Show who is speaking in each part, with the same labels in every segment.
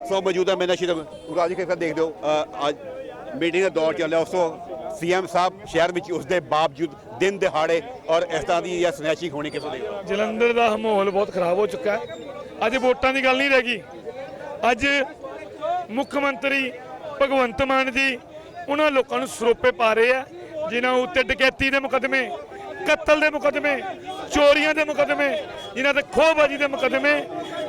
Speaker 1: ਸੋ ਮੌਜੂਦਾ ਮੈਂ ਨਸ਼ੀ ਗੁਰਾਜ ਕੇ ਦੇਖਦੇ ਹੋ? ਅ, ਅੱਜ ਮੀਟਿੰਗ ਦਾ ਦੌਰ ਚੱਲ ਰਿਹਾ ਉਸ ਤੋਂ ਸੀਐਮ ਸਾਹਿਬ ਸ਼ਹਿਰ ਵਿੱਚ ਉਸ ਦੇ ਬਾਵਜੂਦ ਦਿਨ ਦਿਹਾੜੇ ਔਰ ਇਸ ਤਰ੍ਹਾਂ ਦੀ ਜਾਂ ਸਨੈਚਿੰਗ ਹੋਣੀ ਕਿਸ ਦੇ?
Speaker 2: ਜਲੰਧਰ ਦਾ ਮਾਹੌਲ ਬਹੁਤ ਖਰਾਬ ਹੋ ਚੁੱਕਾ ਹੈ। ਅੱਜ ਵੋਟਾਂ ਦੀ ਗੱਲ ਨਹੀਂ ਰਹਿ ਗਈ। ਅੱਜ ਮੁੱਖ ਮੰਤਰੀ ਭਗਵੰਤ ਮਾਨ ਜੀ ਉਹਨਾਂ ਲੋਕਾਂ ਨੂੰ ਸਰੋਪੇ ਪਾ ਰਹੇ ਆ ਜਿਨ੍ਹਾਂ ਉੱਤੇ ਡਕੈਤੀ ਦੇ ਮੁਕਦਮੇ ਕਤਲ ਦੇ ਮੁਕਦਮੇ ਚੋਰੀਆਂ ਦੇ ਮੁਕਦਮੇ ਜਿਨ੍ਹਾਂ ਤੇ ਖੋਹਬਾਜ਼ੀ ਦੇ ਮੁਕਦਮੇ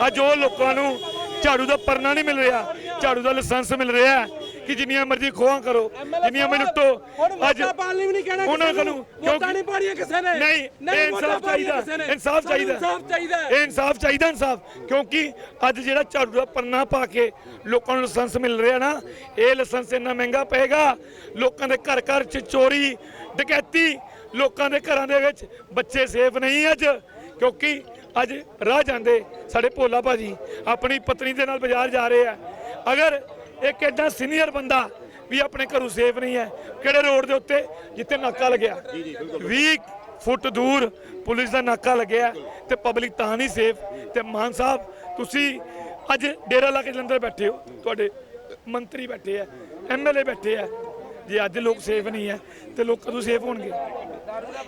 Speaker 2: ਅੱਜ ਉਹ ਲੋਕਾਂ ਨੂੰ ਝਾੜੂ ਦਾ ਪਰਨਾ ਨਹੀਂ ਮਿਲ ਰਿਹਾ। ਝਾੜੂ ਦਾ ਲਾਇਸੈਂਸ ਮਿਲ ਰਿਹਾ ਕਿ ਜਿੰਨੀਆਂ ਮਰਜ਼ੀ ਖੋਹਾਂ ਕਰੋ ਜਿੰਨੀਆਂ ਮਰਜ਼ੀ ਲੁੱਟੋ
Speaker 3: ਅੱਜ ਪਾਲਣੀ ਵੀ ਨਹੀਂ ਕਹਿਣਾ
Speaker 2: ਉਹਨਾਂ ਨੂੰ।
Speaker 3: ਵੋਟਾਂ ਨਹੀਂ ਪਾੜੀਆਂ ਕਿਸੇ ਨੇ।
Speaker 2: ਨਹੀਂ ਇਨਸਾਫ ਚਾਹੀਦਾ। ਇਨਸਾਫ ਚਾਹੀਦਾ
Speaker 3: ਇਨਸਾਫ ਚਾਹੀਦਾ।
Speaker 2: ਇਹ ਇਨਸਾਫ ਚਾਹੀਦਾ ਇਨਸਾਫ ਕਿਉਂਕਿ ਅੱਜ ਜਿਹੜਾ ਝਾੜੂ ਦਾ ਪੰਨਾ ਪਾ ਕੇ ਲੋਕਾਂ ਨੂੰ ਲਾਇਸੈਂਸ ਮਿਲ ਰਿਹਾ ਨਾ ਇਹ ਲਾਇਸੈਂਸ ਇੰਨਾ ਮਹਿੰਗਾ ਪਏਗਾ ਲੋਕਾਂ ਦੇ ਘਰ ਘਰ ਚ ਚੋਰੀ ਡਕੈਤੀ ਲੋਕਾਂ ਦੇ ਘਰਾਂ ਦੇ ਵਿੱਚ ਬੱਚੇ ਸੇਫ ਨਹੀਂ ਅੱਜ ਕਿਉਂਕਿ ਅੱਜ ਰਾਹ ਜਾਂਦੇ ਸਾਡੇ ਭੋਲਾ ਭਾਜੀ, ਆਪਣੀ ਪਤਨੀ ਦੇ ਨਾਲ ਬਾਜ਼ਾਰ ਜਾ ਰਹੇ ਆ। ਅਗਰ ਇੱਕ ਐਡਾ ਸੀਨੀਅਰ ਬੰਦਾ ਵੀ ਆਪਣੇ ਘਰੋਂ ਸੇਫ ਨਹੀਂ ਹੈ, ਕਿਹੜੇ ਰੋਡ ਦੇ ਉੱਤੇ? ਜਿੱਥੇ ਨਾਕਾ ਲੱਗਿਆ। 20 ਫੁੱਟ ਦੂਰ ਪੁਲਿਸ ਦਾ ਨਾਕਾ ਲੱਗਿਆ ਤੇ ਪਬਲਿਕ ਤਾਂ ਨਹੀਂ ਸੇਫ ਤੇ ਮਾਨ ਸਾਹਿਬ, ਤੁਸੀਂ ਅੱਜ ਡੇਰਾ ਲਾ ਕੇ ਜਲੰਧਰ ਬੈਠੇ ਹੋ। ਤੁਹਾਡੇ ਮੰਤਰੀ ਬੈਠੇ ਆ ਐਮਐਲਏ ਬੈਠੇ ਆ। ਜੇ ਅੱਜ ਲੋਕ ਸੇਫ ਨਹੀਂ ਹੈ, ਤੇ ਲੋਕ ਕਦੋਂ ਸੇਫ ਹੋਣਗੇ?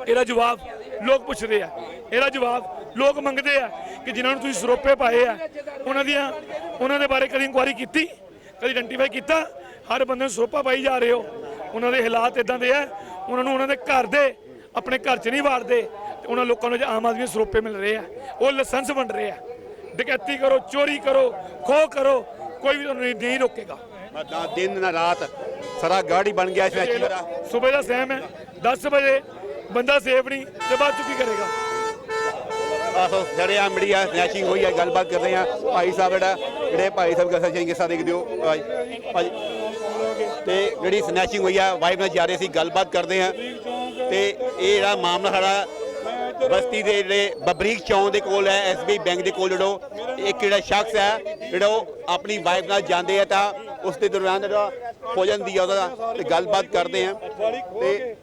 Speaker 2: ਇਹਦਾ ਜਵਾਬ ਲੋਕ ਪੁੱਛਦੇ ਆ। ਇਹਦਾ ਜਵਾਬ ਲੋਕ ਮੰਗਦੇ ਆ ਕਿ ਜਿਨ੍ਹਾਂ ਨੂੰ ਤੁਸੀਂ ਸਰੋਪੇ ਪਾਏ ਆ, ਉਹਨਾਂ ਦੀਆਂ, ਉਹਨਾਂ ਦੇ ਬਾਰੇ ਕਦੀ ਇਨਕੁਆਰੀ ਕੀਤੀ? ਕਦੀ ਆਇਡੈਂਟੀਫਾਈ ਕੀਤਾ? ਹਰ ਬੰਦੇ ਨੂੰ ਸਰੋਪਾ ਪਾਈ ਜਾ ਰਹੇ ਹੋ। ਉਹਨਾਂ ਦੇ ਹਾਲਾਤ ਇਦਾਂ ਦੇ ਆ, ਉਹਨਾਂ ਨੂੰ ਉਹਨਾਂ ਦੇ ਘਰ ਦੇ, ਆਪਣੇ ਘਰ 'ਚ ਨਹੀਂ ਵਾੜਦੇ ਤੇ ਉਹਨਾਂ ਲੋਕਾਂ ਨੂੰ ਅੱਜ ਆਮ ਆਦਮੀ ਸਰੋਪੇ ਮਿਲ ਰਹੇ ਆ। ਉਹ ਲਾਇਸੈਂਸ ਵੰਡ ਰਹੇ ਆ। ਡਕੈਤੀ ਕਰੋ, ਚੋਰੀ ਕਰੋ, ਖੋਹ ਕਰੋ, ਕੋਈ ਵੀ ਤੁਹਾਨੂੰ ਨਹੀਂ- ਨਹੀਂ ਰੋਕੇਗਾ
Speaker 1: ਨਾ ਦਿਨ ਨਾ ਰਾਤ ਸਾਰਾ ਗਾੜੀ ਬਣ ਗਿਆ ਸਨੈਚਿੰਗ ਦਾ
Speaker 2: ਸਵੇਰ ਦਾ ਸਹਿਮ ਹੈ। 10 ਵਜੇ ਬੰਦਾ ਸੇਫ ਨਹੀਂ ਤੇ ਬਾਅਦ ਚ ਕੀ ਕਰੇਗਾ?
Speaker 1: ਆਸੋ ਜਿਹੜੇ ਆ ਮੀਡੀਆ ਸਨੈਚਿੰਗ ਹੋਈ ਹੈ ਗੱਲਬਾਤ ਕਰਦੇ ਆ ਭਾਈ ਸਾਹਿਬ ਜਿਹੜਾ ਜਿਹੜੇ ਭਾਈ ਸਾਹਿਬ ਕਿਸ ਤਰ੍ਹਾਂ ਦੇਖਦੇ ਹੋ ਭਾਈ ਭਾਈ। ਤੇ ਜਿਹੜੀ ਸਨੈਚਿੰਗ ਹੋਈ ਆ ਵਾਈਫ ਨਾਲ ਜਾ ਰਹੇ ਸੀ ਗੱਲਬਾਤ ਕਰਦੇ ਆ। ਤੇ ਇਹ ਜਿਹੜਾ ਮਾਮਲਾ ਸਾਡਾ ਬਸਤੀ ਦੇ ਜਿਹੜੇ ਬਬਰੀਕ ਚੌਂਕ ਦੇ ਕੋਲ ਹੈ ਐਸਬੀ ਬੈਂਕ ਦੇ ਕੋਲ ਜਿਹੜੋ ਇੱਕ ਜਿਹੜਾ ਸ਼ਖਸ ਹੈ ਜਿਹੜਾ ਉਹ ਆਪਣੀ ਵਾਈਫ ਨਾਲ ਜਾਂਦੇ ਆ ਤਾਂ ਉਸ ਦੇ ਦੌਰਾਨ ਜਿਹੜਾ ਹੋ ਜਾਂਦੀ ਆ ਉਹਦਾ ਤੇ ਗੱਲਬਾਤ ਕਰਦੇ ਆ। ਤੇ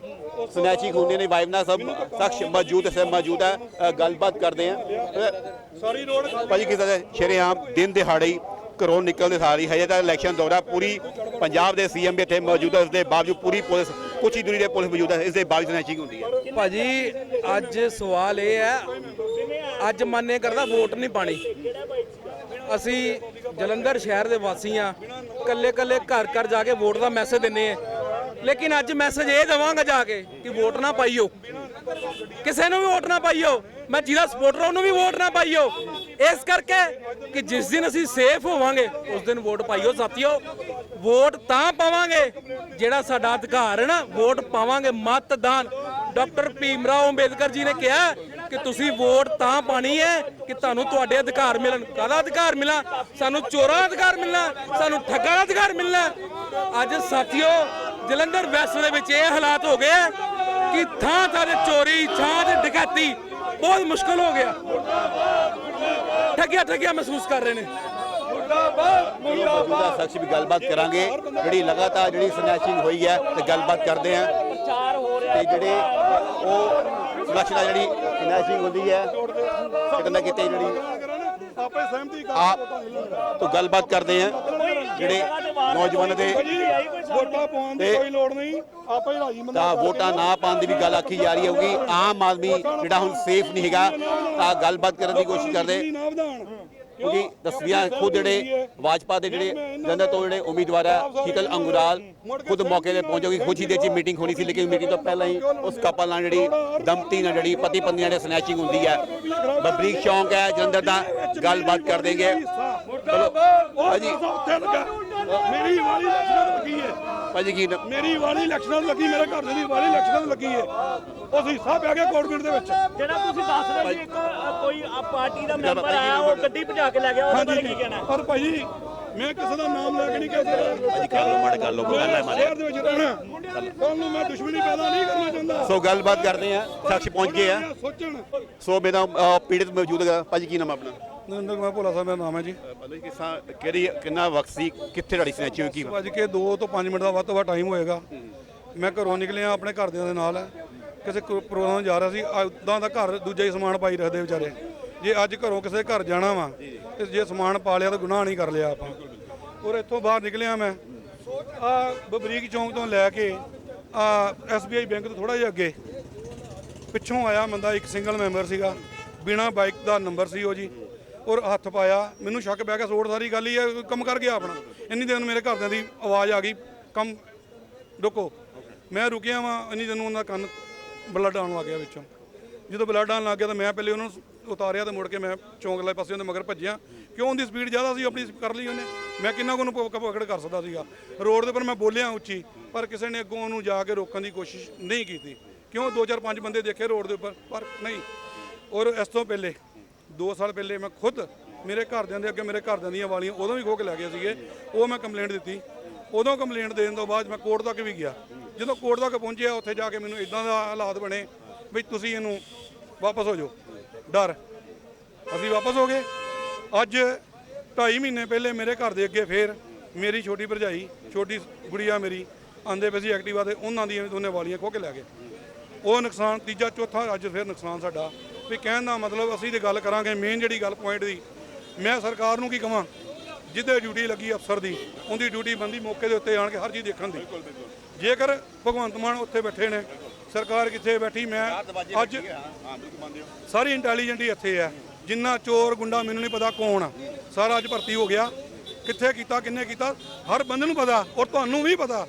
Speaker 1: ਸਨੈਚਿੰਗ ਹੁੰਦੇ ਨੇ ਵਾਈਫ ਨਾਲ ਸਭ ਸ਼ਖਸ ਮੌਜੂਦ ਹੈ ਮੌਜੂਦ ਹੈ ਗੱਲਬਾਤ ਕਰਦੇ ਆ। ਸੌਰੀ ਰੋਡ ਭਾਜੀ ਕਿਸ ਤਰ੍ਹਾਂ ਸ਼ਰੇਆਮ ਦਿਨ ਦਿਹਾੜੇ ਹੀ ਘਰੋਂ ਨਿਕਲਦੇ ਸਾਰੀ ਹਜੇ ਤਾਂ ਇਲੈਕਸ਼ਨ ਦੌਰਾ ਪੂਰੀ ਪੰਜਾਬ ਦੇ ਸੀਐਮ ਵੀ ਇੱਥੇ ਮੌਜੂਦ ਹੈ ਇਸ ਦੇ ਬਾਵਜੂਦ ਪੂਰੀ ਪੁਲਿਸ, ਕੁਛ ਹੀ ਦੂਰੀ ਦੇ ਪੁਲਿਸ ਮੌਜੂਦ ਹੈ ਇਸ ਦੇ ਬਾਵਜੂਦ ਸਨੈਚਿੰਗ ਹੁੰਦੀ ਹੈ।
Speaker 3: ਭਾਜੀ, ਅੱਜ ਸਵਾਲ ਇਹ ਹੈ, ਅੱਜ ਮਨ ਇਹ ਕਰਦਾ ਵੋਟ ਨਹੀਂ ਪਾਣੀ। ਅਸੀਂ ਜਲੰਧਰ ਸ਼ਹਿਰ ਦੇ ਵਾਸੀ ਆ ਕੱਲੇ ਕੱਲੇ ਘਰ ਘਰ ਜਾ ਕੇ ਵੋਟ ਦਾ ਮੈਸੇਜ ਦਿੰਨੇ ਆ ਲੇਕਿਨ ਅੱਜ ਮੈਸੇਜ ਇਹ ਦਵਾਂਗਾ ਜਾ ਕੇ ਕਿ ਵੋਟ ਨਾ ਪਾਈਓ। ਕਿਸੇ ਨੂੰ ਵੀ ਵੋਟ ਨਾ ਪਾਈਓ। ਮੈਂ ਜਿਹਦਾ ਸਪੋਰਟਰ ਉਹਨੂੰ ਵੀ ਵੋਟ ਨਾ ਪਾਈਓ। ਇਸ ਕਰਕੇ ਕਿ ਜਿਸ ਦਿਨ ਅਸੀਂ ਸੇਫ ਹੋਵਾਂਗੇ, ਉਸ ਦਿਨ ਵੋਟ ਪਾਈਓ ਸਾਥੀਓ। ਵੋਟ ਤਾਂ ਪਾਵਾਂਗੇ, ਜਿਹੜਾ ਸਾਡਾ ਅਧਿਕਾਰ ਹੈ ਨਾ, ਵੋਟ ਪਾਵਾਂਗੇ। ਮਤਦਾਨ। ਡਾਕਟਰ ਭੀਮ ਰਾਓ ਅੰਬੇਦਕਰ ਜੀ ਨੇ ਕਿਹਾ ਕਿ ਤੁਸੀਂ ਵੋਟ ਤਾਂ ਪਾਣੀ ਹੈ ਕਿ ਤੁਹਾਨੂੰ ਤੁਹਾਡੇ ਅਧਿਕਾਰ ਮਿਲਣ। ਕਾਹਦਾ ਅਧਿਕਾਰ ਮਿਲਣਾ? ਸਾਨੂੰ ਚੋਰਾਂ ਦਾ ਅਧਿਕਾਰ ਮਿਲਣਾ ਸਾਨੂੰ ਠੱਗਾਂ ਦਾ ਅਧਿਕਾਰ ਮਿਲਣਾ। ਅੱਜ ਸਾਥੀਓ ਜਲੰਧਰ ਵੈਸਟ ਦੇ ਵਿੱਚ ਇਹ ਹਾਲਾਤ ਹੋ ਗਏ ਕਿ ਥਾਂ ਥਾਂ ਤੇ ਚੋਰੀ ਥਾਂ ਤੇ ਡਕੈਤੀ ਬਹੁਤ ਮੁਸ਼ਕਲ ਹੋ ਗਿਆ। ਠੱਗਿਆ ਠੱਗਿਆ ਮਹਿਸੂਸ ਕਰ ਰਹੇ ਨੇ।
Speaker 1: ਮੌਜੂਦਾ ਸ਼ਖਸ ਵੀ ਗੱਲਬਾਤ ਕਰਾਂਗੇ। ਜਿਹੜੀ ਲਗਾਤਾਰ ਜਿਹੜੀ ਸਨੈਚਿੰਗ ਹੋਈ ਹੈ ਤੇ ਗੱਲਬਾਤ ਕਰਦੇ ਆ ਤੇ ਜਿਹੜੇ ਉਹ ਸੁਰੱਖਿਆ ਜਿਹੜੀ ਸਨੈਚਿੰਗ ਹੁੰਦੀ ਹੈ। ਕਿਤੇ ਨਾ ਕਿਤੇ ਜਿਹੜੀ
Speaker 4: ਆਪੇ ਸਹਿਮਤੀ
Speaker 1: ਆਪ ਤੋਂ ਗੱਲਬਾਤ ਕਰਦੇ ਆ। ਜਿਹੜੇ ਨੌਜਵਾਨ ਦੇ
Speaker 4: ਵੋਟਾਂ ਪਾਉਣ ਦੀ
Speaker 1: ਤੇ-
Speaker 4: ਕੋਈ ਲੋੜ ਨਹੀਂ। ਆਪੇ ਹੀ ਰਾਜੀ ਮੰਦਾ
Speaker 1: ਤਾਂ ਵੋਟਾਂ ਨਾ ਪਾਉਣ ਦੀ ਵੀ ਗੱਲ ਆਖੀ ਜਾ ਰਹੀ ਹੋਊਗੀ। ਆਮ ਆਦਮੀ ਜਿਹੜਾ ਹੁਣ ਸੇਫ ਨਹੀਂ ਹੈਗਾ ਤਾਂ ਗੱਲਬਾਤ ਕਰਨ ਦੀ ਕੋਸ਼ਿਸ਼ ਕਰਦੇ।
Speaker 4: ਨਾ ਵਧਾਣ
Speaker 1: ਕਿਉਂਕਿ ਤਸਵੀਰਾਂ ਖੁਦ ਜਿਹੜੇ ਭਾਜਪਾ ਦੇ ਜਿਹੜੇ ਜਨਤਾ ਤੋਂ ਜਿਹੜੇ ਉਮੀਦਵਾਰ ਹੈ ਸ਼ੀਤਲ ਅੰਗੁਰਾਲ ਖੁਦ ਮੌਕੇ ਤੇ ਪਹੁੰਚੋਗੀ ਖੁਦ ਹੀ ਦੇ ਚ ਮੀਟਿੰਗ ਹੋਣੀ ਸੀ ਲੇਕਿਨ ਮੀਟਿੰਗ ਤੋਂ ਪਹਿਲਾਂ ਹੀ ਉਸ ਕਪਲ ਨਾਲ ਜਿਹੜੀ ਦੰਪਤੀ ਨਾਲ ਜਿਹੜੀ ਪਤੀ ਪਤਨੀ ਨਾਲ ਸਨੈਚਿੰਗ ਹੁੰਦੀ ਹੈ ਬਬਰੀਕ ਚੌਂਕ ਹੈ। ਜਲੰਧਰ ਦਾ ਗੱਲਬਾਤ ਕਰ ਦੇਂਗੇ। ਚਲੋ
Speaker 4: ਲੱਗਾ। ਮੇਰੀ ਵਾਲੀ ਇਲੈਕਸ਼ਨ ਲੱਗੀ ਹੈ
Speaker 1: ਭਾਜੀ ਕੀ ਨ-
Speaker 4: ਮੇਰੀ ਵਾਲੀ ਇਲੈਕਸ਼ਨ ਲੱਗੀ ਮੇਰੇ ਘਰ ਦੇ ਦੀ ਵਾਲੀ ਇਲੈਕਸ਼ਨ ਲੱਗੀ ਹੈ ਉਹ ਹਿੱਸਾ ਪੈ ਗਿਆ ਕੋਰਟ ਦੇ ਵਿੱਚ।
Speaker 5: ਜਿਹੜਾ ਤੁਸੀਂ ਦੱਸ ਰਹੇ ਸੀ ਇੱਕ ਅ, ਕੋਈ ਅ, ਪਾਰਟੀ ਦਾ ਮੈਂਬਰ ਆਇਆ ਉਹ ਗੱਡੀ ਭਜਾ ਕੇ ਲੈ ਗਿਆ ਉਹਦੇ ਬਾਰੇ ਕੀ ਕਹਿਣਾ
Speaker 4: ਪਰ ਭਾਈ ਮੈਂ ਕਿਸੇ ਦਾ ਨਾਮ ਲੈ ਕੇ ਨਹੀਂ ਕਹਿ। ਸਕਦਾ
Speaker 1: ਭਾਜੀ ਕਰ ਲਓ ਮਾੜੇ ਕਰ ਲਓ ਗੱਲ ਹੈ ਮਾਰੇ
Speaker 4: ਸ਼ਹਿਰ ਦੇ ਵਿੱਚ ਰਹਿਣਾ। ਕੱਲ ਨੂੰ ਮੈਂ ਦੁਸ਼ਮਣੀ ਪੈਦਾ ਨਹੀਂ ਕਰਨਾ ਚਾਹੁੰਦਾ।
Speaker 1: ਸੋ ਗੱਲਬਾਤ ਕਰਦੇ ਆ ਸ਼ਖਸ ਪਹੁੰਚ ਗਏ ਆ।
Speaker 4: ਸੋਚਣ।
Speaker 1: ਸੋ ਮੇਰਾ ਅ, ਪੀੜਤ ਮੌਜੂਦ ਹੈਗਾ। ਭਾਜੀ ਕੀ ਨਾਮ ਹੈ ਆਪਣਾ?
Speaker 4: ਨਰਿੰਦਰ ਕੁਮਾਰ ਭੋਲਾ ਸਾਹਿਬ ਮੇਰਾ ਨਾਮ ਹੈ ਜੀ।
Speaker 1: ਮਤਲਬ ਕਿ ਸਾ ਕਿਹੜੀ ਕਿੰਨਾ ਵਕਤ ਸੀ ਕਿੱਥੇ ਤੁਹਾਡੀ ਸਨੈਚਿੰਗ ਕੀ ਵਾ?
Speaker 4: ਅੱਜ ਕੇ 2 ਤੋਂ 5 ਮਿੰਟ ਦਾ ਵੱਧ ਤੋਂ ਵੱਧ ਟਾਈਮ ਹੋਏਗਾ। ਮੈਂ ਘਰੋਂ ਨਿਕਲਿਆ ਆਪਣੇ ਘਰਦਿਆਂ ਦੇ ਨਾਲ। ਕਿਸੇ ਕੋ- ਪ੍ਰੋਗਰਾਮ ਜਾ ਰਿਹਾ ਸੀ ਉਦਾਂ ਦਾ ਘਰ ਦੂਜਾ ਹੀ ਸਮਾਨ ਪਾਈ ਰੱਖਦੇ ਵਿਚਾਰੇ। ਜੇ ਅੱਜ ਘਰੋਂ ਕਿਸੇ ਘਰ ਜਾਣਾ ਵਾ ਤੇ ਜੇ ਸਮਾਨ ਪਾ ਲਿਆ ਤਾਂ ਗੁਨਾਹ ਨਹੀਂ ਕਰ ਲਿਆ ਆਪਾਂ। ਔਰ ਇੱਥੋਂ ਬਾਹਰ ਨਿਕਲਿਆ ਮੈਂ। ਆ ਬਬਰੀਕ ਚੌਂਕ ਤੋਂ ਲੈ ਕੇ ਆ ਐਸਬੀਆਈ ਬੈਂਕ ਤੋਂ ਥੋੜਾ ਜਿਹਾ ਅੱਗੇ ਪਿੱਛੋਂ ਆਇਆ ਬੰਦਾ ਇੱਕ ਸਿੰਗਲ ਮੈਂਬਰ ਸੀਗਾ। ਬਿਨਾ ਬਾਈਕ ਦਾ ਨੰਬਰ ਸੀ ਉਹ ਜੀ। ਔਰ ਹੱਥ ਪਾਇਆ, ਮੈਨੂੰ ਸ਼ੱਕ ਪੈ ਗਿਆ ਸੋੜ ਸਾਰੀ ਗੱਲ ਹੀ ਹੈ, ਕੰਮ ਕਰ ਗਿਆ ਆਪਣਾ। ਇੰਨੀ ਦਿਨ ਮੇਰੇ ਘਰਦਿਆਂ ਦੀ ਆਵਾਜ਼ ਆ ਗਈ, ਕੰਮ ਰੁਕੋ। ਮੈਂ ਰੁਕਿਆ ਵਾਂ, ਇੰਨੀ ਦਿਨ ਉਹਨਾਂ ਦਾ ਕੰਨ ਬਲੱਡ ਆਉਣ ਲੱਗ ਗਿਆ ਵਿੱਚੋਂ। ਜਦੋਂ ਬਲੱਡ ਆਉਣ ਲੱਗ ਗਿਆ ਤਾਂ ਮੈਂ ਪਹਿਲੇ ਉਹਨੂੰ ਉਤਾਰਿਆ ਤੇ ਮੁੜ ਕੇ ਮੈਂ ਚੌਂਕ ਵਾਲੇ ਪਾਸੇ ਉਹਦੇ ਮਗਰ ਭੱਜਿਆ। ਕਿਉਂ ਉਹਦੀ ਸਪੀਡ ਜ਼ਿਆਦਾ ਸੀ, ਆਪਣੀ ਕਰ ਲਈ ਉਹਨੇ? ਮੈਂ ਕਿੰਨਾ ਕੁ ਉਹਨੂੰ ਪ- ਪਕੜ ਕਰ ਸਕਦਾ ਸੀਗਾ। ਰੋਡ ਦੇ ਉੱਪਰ ਮੈਂ ਬੋਲਿਆ ਉੱਚੀ, ਪਰ ਕਿਸੇ ਨੇ ਅੱਗੋਂ ਉਹਨੂੰ ਜਾ ਕੇ ਰੋਕਣ ਦੀ ਕੋਸ਼ਿਸ਼ ਨਹੀਂ ਕੀਤੀ। ਕਿਉਂ? ਦੋ ਚਾਰ ਪੰਜ ਬੰਦੇ ਦੇਖੇ ਰੋਡ ਦੇ ਉੱਪਰ, ਪਰ ਨਹੀਂ। ਔਰ ਇਸ ਤੋਂ ਪਹਿਲੇ 2 ਸਾਲ ਪਹਿਲੇ ਮੈਂ ਖੁਦ ਮੇਰੇ ਘਰਦਿਆਂ ਦੇ ਅੱਗੇ ਮੇਰੇ ਘਰਦਿਆਂ ਦੀਆਂ ਵਾਲੀਆਂ ਉਦੋਂ ਵੀ ਖੋਹ ਕੇ ਲੈ ਗਏ ਸੀਗੇ, ਉਹ ਮੈਂ ਕੰਪਲੇਂਟ ਦਿੱਤੀ। ਉਦੋਂ ਕੰਪਲੇਂਟ ਦੇਣ ਤੋਂ ਬਾਅਦ ਮੈਂ ਕੋਰਟ ਤੱਕ ਵੀ ਗਿਆ। ਜਦੋਂ ਕੋਰਟ ਤੱਕ ਪਹੁੰਚਿਆ, ਉੱਥੇ ਜਾ ਕੇ ਮੈਨੂੰ ਇਦਾਂ ਦਾ ਹਾਲਾਤ ਬਣੇ ਵੀ ਤੁਸੀਂ ਇਹਨੂੰ ਵਾਪਸ ਹੋ ਜਾਓ। ਡਰ। ਅਸੀਂ ਵਾਪਸ ਹੋ ਗਏ। ਅੱਜ 2.5 ਮਹੀਨੇ ਪਹਿਲੇ ਮੇਰੇ ਘਰ ਦੇ ਅੱਗੇ ਫੇਰ ਮੇਰੀ ਛੋਟੀ ਭਰਜਾਈ, ਛੋਟੀ ਗੁੜੀਆ ਮੇਰੀ ਆਂਦੇ ਪਏ ਸੀ ਐਕਟਿਵਾ ਤੇ ਉਹਨਾਂ ਦੀਆਂ ਵੀ ਦੋਨੇ ਵਾਲੀਆਂ ਖੋਹ ਕੇ ਲੈ ਗਏ। ਉਹ ਨੁਕਸਾਨ ਤੀਜਾ, ਚੌਥਾ ਅੱਜ ਫਿਰ ਨੁਕਸਾਨ ਸਾਡਾ। ਵੀ ਕਹਿਣ ਦਾ ਮਤਲਬ ਅਸੀਂ ਤੇ ਗੱਲ ਕਰਾਂਗੇ ਮੇਨ ਜਿਹੜੀ ਗੱਲ ਪੁਆਇੰਟ ਦੀ। ਮੈਂ ਸਰਕਾਰ ਨੂੰ ਕੀ ਕਹਾਂ ਜਿੱਦੇ ਡਿਊਟੀ ਲੱਗੀ ਅਫਸਰ ਦੀ ਉਹਦੀ ਡਿਊਟੀ ਬੰਦੀ ਮੌਕੇ ਦੇ ਉੱਤੇ ਆਣ ਕੇ ਹਰ ਚੀਜ਼ ਦੇਖਣ ਦੀ। ਜੇਕਰ ਭਗਵੰਤ ਮਾਨ ਉੱਥੇ ਬੈਠੇ ਨੇ ਸਰਕਾਰ ਕਿੱਥੇ ਬੈਠੀ? ਮੈਂ ਅੱਜ ਸਾਰੀ ਇੰਟੈਲੀਜੈਂਟ ਹੀ ਇੱਥੇ ਹੈ। ਜਿੰਨਾ ਚੋਰ ਗੁੰਡਾ ਮੈਨੂੰ ਨਹੀਂ ਪਤਾ ਕੌਣ ਆ। ਸਾਰਾ ਅੱਜ ਭਰਤੀ ਹੋ ਗਿਆ। ਕਿੱਥੇ ਕੀਤਾ ਕਿੰਨੇ ਕੀਤਾ? ਹਰ ਬੰਦੇ ਨੂੰ ਪਤਾ ਔਰ ਤੁਹਾਨੂੰ ਵੀ ਪਤਾ।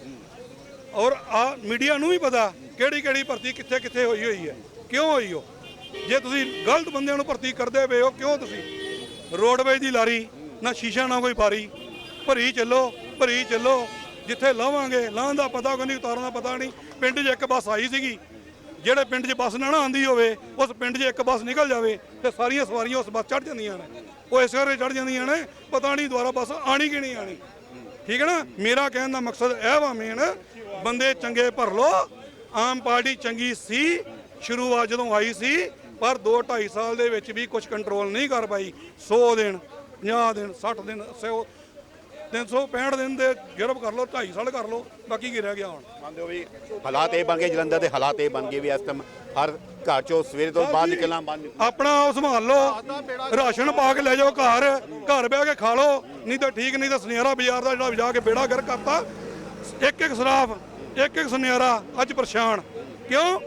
Speaker 4: ਔਰ ਆ ਮੀਡੀਆ ਨੂੰ ਵੀ ਪਤਾ ਕਿਹੜੀ ਕਿਹੜੀ ਭਰਤੀ ਕਿੱਥੇ ਕਿੱਥੇ ਹੋਈ ਹੋਈ ਹੈ। ਕਿਉਂ ਹੋਈ ਹੋ ਜੇ ਤੁਸੀਂ ਗਲਤ ਬੰਦਿਆਂ ਨੂੰ ਭਰਤੀ ਕਰਦੇ ਪਏ ਹੋ, ਕਿਉਂ ਤੁਸੀਂ? ਰੋਡਵੇਜ ਦੀ ਲਾਰੀ, ਨਾ ਸ਼ੀਸ਼ਾ, ਨਾ ਕੋਈ ਪਾਰੀ। ਭਰੀ ਚੱਲੋ ਭਰੀ ਚੱਲੋ। ਜਿੱਥੇ ਲਾਵਾਂਗੇ ਲਾਹਣ ਦਾ ਪਤਾ ਕੋਈ ਨਹੀਂ, ਉਤਾਰਨ ਦਾ ਪਤਾ ਨਹੀਂ। ਪਿੰਡ 'ਚ ਇੱਕ ਬੱਸ ਆਈ ਸੀਗੀ। ਜਿਹੜੇ ਪਿੰਡ 'ਚ ਬੱਸ ਨਾ ਨਾ ਆਂਦੀ ਹੋਵੇ, ਉਸ ਪਿੰਡ 'ਚ ਇੱਕ ਬੱਸ ਨਿਕਲ ਜਾਵੇ ਤੇ ਸਾਰੀਆਂ ਸਵਾਰੀਆਂ ਉਸ ਬੱਸ ਚੜ ਜਾਂਦੀਆਂ ਨੇ। ਉਹ ਇਸ ਕਰਕੇ ਚੜ ਜਾਂਦੀਆਂ ਨੇ, ਪਤਾ ਨਹੀਂ ਦੁਬਾਰਾ ਬੱਸ ਆਣੀ ਕਿ ਨਹੀਂ ਆਣੀ ਠੀਕ ਹੈ ਨਾ? ਮੇਰਾ ਕਹਿਣ ਦਾ ਮਕਸਦ ਇਹ ਵਾ ਮੇਨ ਬੰਦੇ ਚੰਗੇ ਭਰ ਲੋ ਆਮ ਪਾਰਟੀ ਚੰਗੀ ਸੀ ਸ਼ੁਰੂਆਤ ਜਦੋਂ ਆਈ ਸੀ ਪਰ 2 2.5 ਸਾਲ ਦੇ ਵਿੱਚ ਵੀ ਕੁਝ ਕੰਟਰੋਲ ਨਹੀਂ ਕਰ ਪਾਈ। 100 ਦਿਨ 50 ਦਿਨ 60 ਦਿਨ 100 365 ਦਿਨ ਦੇ ਗਿਰਬ ਕਰ ਲੋ 2.5 ਸਾਲ ਕਰ ਲੋ ਬਾਕੀ ਕੀ ਰਹਿ ਗਿਆ ਹੁਣ?
Speaker 1: ਮੰਨਦੇ ਹੋ ਵੀ ਹਾਲਾਤ ਇਹ ਬਣ ਗਏ ਜਲੰਧਰ ਦੇ ਹਾਲਾਤ ਇਹ ਬਣ ਗਏ ਵੀ ਇਸ ਟਾਈਮ ਹਰ ਘਰ ਚੋਂ ਸਵੇਰੇ ਤੋਂ ਬਾਹਰ ਨਿਕਲਣਾ ਬੰਦ
Speaker 4: ਆਪਣਾ ਉਹ ਸੰਭਾਲ ਲਓ ਰਾਸ਼ਨ ਪਾ ਕੇ ਲੈ ਜਾਓ ਘਰ ਘਰ ਬਹਿ ਕੇ ਖਾ ਲਓ ਨਹੀਂ ਤਾਂ ਠੀਕ ਨਹੀਂ ਤਾਂ ਸੁਨਿਆਰਾ ਬਾਜ਼ਾਰ ਦਾ ਜਿਹੜਾ ਜਾ ਕੇ ਬੇੜਾ ਗਰ ਕਰਤਾ। ਇੱਕ ਇੱਕ ਸਰਾਫ ਇੱਕ ਇੱਕ ਸੁਨਿਆਰਾ ਅੱਜ ਪਰੇਸ਼ਾਨ। ਕਿਉਂ?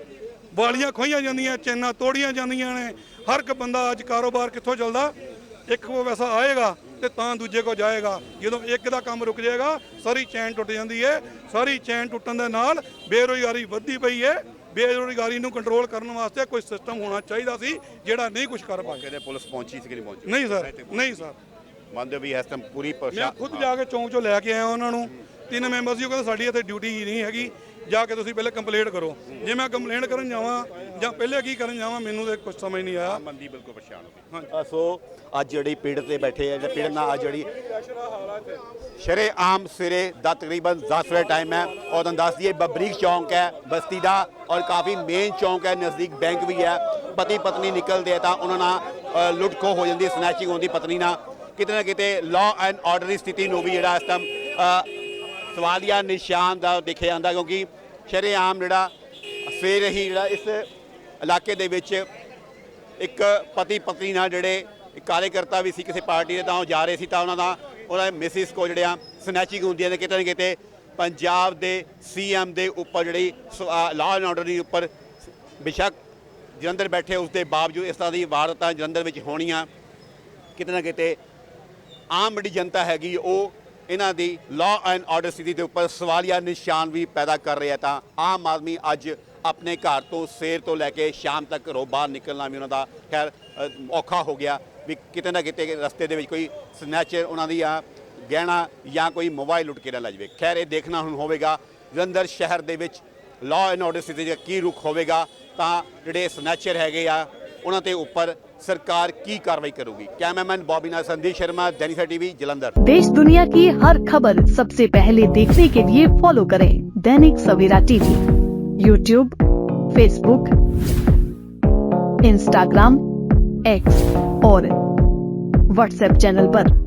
Speaker 4: ਵਾਲੀਆਂ ਖੋਈਆਂ ਜਾਂਦੀਆਂ ਚੈਨਾਂ ਤੋੜੀਆਂ ਜਾਂਦੀਆਂ ਨੇ। ਹਰ ਇੱਕ ਬੰਦਾ ਅੱਜ ਕਾਰੋਬਾਰ ਕਿੱਥੋਂ ਚੱਲਦਾ? ਇੱਕ ਕੋ ਵੈਸਾ ਆਏਗਾ ਤੇ ਤਾਂ ਦੂਜੇ ਕੋ ਜਾਏਗਾ। ਜਦੋਂ ਇੱਕ ਦਾ ਕੰਮ ਰੁਕ ਜਾਏਗਾ ਸਾਰੀ ਚੈਨ ਟੁੱਟ ਜਾਂਦੀ ਹੈ ਸਾਰੀ ਚੈਨ ਟੁੱਟਣ ਦੇ ਨਾਲ ਬੇਰੁਜ਼ਗਾਰੀ ਵੱਧਦੀ ਪਈ ਹੈ ਬੇਰੁਜ਼ਗਾਰੀ ਨੂੰ ਕੰਟਰੋਲ ਕਰਨ ਵਾਸਤੇ ਕੋਈ ਸਿਸਟਮ ਹੋਣਾ ਚਾਹੀਦਾ ਸੀ ਜਿਹੜਾ ਨਹੀਂ ਕੁਝ ਕਰ ਪਾਇਆ।
Speaker 1: ਕਿਤੇ ਪੁਲਿਸ ਪਹੁੰਚੀ ਸੀ ਕਿ ਨਹੀਂ ਪਹੁੰਚੀ?
Speaker 4: ਨਹੀਂ ਸਰ ਨਹੀਂ ਸਰ।
Speaker 1: ਮੰਨਦੇ ਵੀ ਇਸ ਟਾਈਮ ਪੂਰੀ
Speaker 4: ਮੈਂ
Speaker 1: ਪਰੇਸ਼ਾਨ
Speaker 4: ਖੁਦ ਜਾ ਕੇ ਚੌਂਕ ਚੋਂ ਲੈ ਕੇ ਆਇਆ ਉਹਨਾਂ ਨੂੰ। ਤਿੰਨ ਮੈਂਬਰ ਸੀ ਉਹ ਕਹਿੰਦੇ ਸਾਡੀ ਇੱਥੇ ਡਿਊਟੀ ਹੀ ਨਹੀਂ ਹੈਗੀ। ਜਾ ਕੇ ਤੁਸੀਂ ਪਹਿਲੇ ਕੰਪਲੇਂਟ ਕਰੋ। ਜੇ ਮੈਂ ਕੰਪਲੇਂਟ ਕਰਨ ਜਾਵਾਂ ਜਾਂ ਪਹਿਲੇ ਕੀ ਕਰਨ ਜਾਵਾਂ ਮੈਨੂੰ ਤੇ ਕੁਝ ਸਮਝ ਨਹੀਂ ਆਇਆ।
Speaker 1: ਬੰਦੀ ਬਿਲਕੁਲ ਪਰੇਸ਼ਾਨ ਹੋ ਗਈ। ਅ, ਸੋ ਅੱਜ ਜਿਹੜੀ ਪੀੜਤ ਤੇ ਬੈਠੇ ਆ ਜਾਂ ਪੀੜਤ ਨਾਲ ਅੱਜ ਜਿਹੜੀ ਸ਼ਰੇ ਆਮ ਸਵੇਰੇ ਦਾ ਤਕਰੀਬਨ 10 ਵਜੇ ਟਾਈਮ ਹੈ। ਔਰ ਤੁਹਾਨੂੰ ਦੱਸ ਦਈਏ ਬਬਰੀਕ ਚੌਂਕ ਹੈ ਬਸਤੀ ਦਾ ਔਰ ਕਾਫੀ ਮੇਨ ਚੌਂਕ ਹੈ ਨਜ਼ਦੀਕ ਬੈਂਕ ਵੀ ਹੈ। ਪਤੀ ਪਤਨੀ ਨਿਕਲਦੇ ਆ ਤਾਂ ਉਹਨਾਂ ਨਾਲ ਲੁੱਟ ਖੋਹ ਹੋ ਜਾਂਦੀ ਹੈ ਸਨੈਚਿੰਗ ਹੁੰਦੀ ਪਤਨੀ ਨਾਲ। ਕਿਤੇ ਨਾ ਕਿਤੇ ਲਾਅ ਐਂਡ ਆਰਡਰ ਦੀ ਸਥਿਤੀ ਨੂੰ ਵੀ ਜਿਹੜਾ ਇਸ ਟਾਈਮ ਸਵਾਲੀਆ ਨਿਸ਼ਾਨ ਦਾ ਦੇਖਿਆ ਜਾਂਦਾ ਕਿਉਂਕਿ ਸ਼ਰੇਆਮ ਜਿਹੜਾ ਸਵੇਰੇ ਹੀ ਜਿਹੜਾ ਇਸ ਇਲਾਕੇ ਦੇ ਵਿੱਚ ਇੱਕ ਪਤੀ ਪਤਨੀ ਨਾਲ ਜਿਹੜੇ ਕਾਰਜਕਰਤਾ ਵੀ ਸੀ ਕਿਸੇ ਪਾਰਟੀ ਦੇ ਤਾਂ ਉਹ ਜਾ ਰਹੇ ਸੀ ਤਾਂ ਉਹਨਾਂ ਦਾ ਉਹਨਾਂ ਦੇ ਮਿਸਿਸ ਕੋ ਜਿਹੜਿਆ ਸਨੈਚਿੰਗ ਹੁੰਦੀਆਂ ਨੇ ਕਿਤੇ ਨਾ ਕਿਤੇ ਪੰਜਾਬ ਦੇ ਸੀਐਮ ਦੇ ਉੱਪਰ ਜਿਹੜੀ ਲਾਅ ਐਂਡ ਆਰਡਰ ਦੇ ਉੱਪਰ ਬਿਸ਼ੱਕ ਜਲੰਧਰ ਬੈਠੇ ਉਸ ਦੇ ਬਾਵਜੂਦ ਇਸ ਤਰ੍ਹਾਂ ਦੀ ਵਾਰਦਾਤਾਂ ਜਲੰਧਰ ਵਿੱਚ ਹੋਣੀਆਂ ਕਿਤੇ ਨਾ ਕਿਤੇ ਆਮ ਜਿਹੜੀ ਜਨਤਾ ਹੈਗੀ ਉਹ ਇਹਨਾਂ ਦੀ ਲਾਅ ਐਂਡ ਆਰਡਰ ਸਥਿਤੀ ਦੇ ਉੱਪਰ ਸਵਾਲੀਆ ਨਿਸ਼ਾਨ ਵੀ ਪੈਦਾ ਕਰ ਰਿਹਾ ਤਾਂ ਆਮ ਆਦਮੀ ਅੱਜ ਆਪਣੇ ਘਰ ਤੋਂ ਸਵੇਰ ਤੋਂ ਲੈ ਕੇ ਸ਼ਾਮ ਤੱਕ ਘਰੋਂ ਬਾਹਰ ਨਿਕਲਣਾ ਵੀ ਉਹਨਾਂ ਦਾ ਖੈਰ ਔਖਾ ਹੋ ਗਿਆ ਵੀ ਕਿਤੇ ਨਾ ਕਿਤੇ ਰਸਤੇ ਦੇ ਵਿੱਚ ਕੋਈ ਸਨੈਚਰ ਉਹਨਾਂ ਦੀ ਆ ਗਹਿਣਾ ਜਾਂ ਕੋਈ ਮੋਬਾਈਲ ਲੁੱਟ ਕੇ ਨਾ ਲੈ ਜਾਵੇ। ਖੈਰ, ਇਹ ਦੇਖਣਾ ਹੁਣ ਹੋਵੇਗਾ, ਜਲੰਧਰ ਸ਼ਹਿਰ ਦੇ ਵਿੱਚ ਲਾਅ ਐਂਡ ਆਰਡਰ ਸਥਿਤੀ ਦਾ ਕੀ ਰੁਖ ਹੋਵੇਗਾ ਤਾਂ ਜਿਹੜੇ ਸਨੈਚਰ ਹੈਗੇ ਆ उन्होंने उपर सरकार की कार्रवाई करेगी। कैमरामैन बॉबीना संदीप शर्मा दैनिका टीवी, जलंधर।
Speaker 6: देश दुनिया की हर खबर सबसे पहले देखने के लिए फॉलो करें Dainik Savera TV. YouTube Facebook Instagram X और व्हाट्सएप चैनल आरोप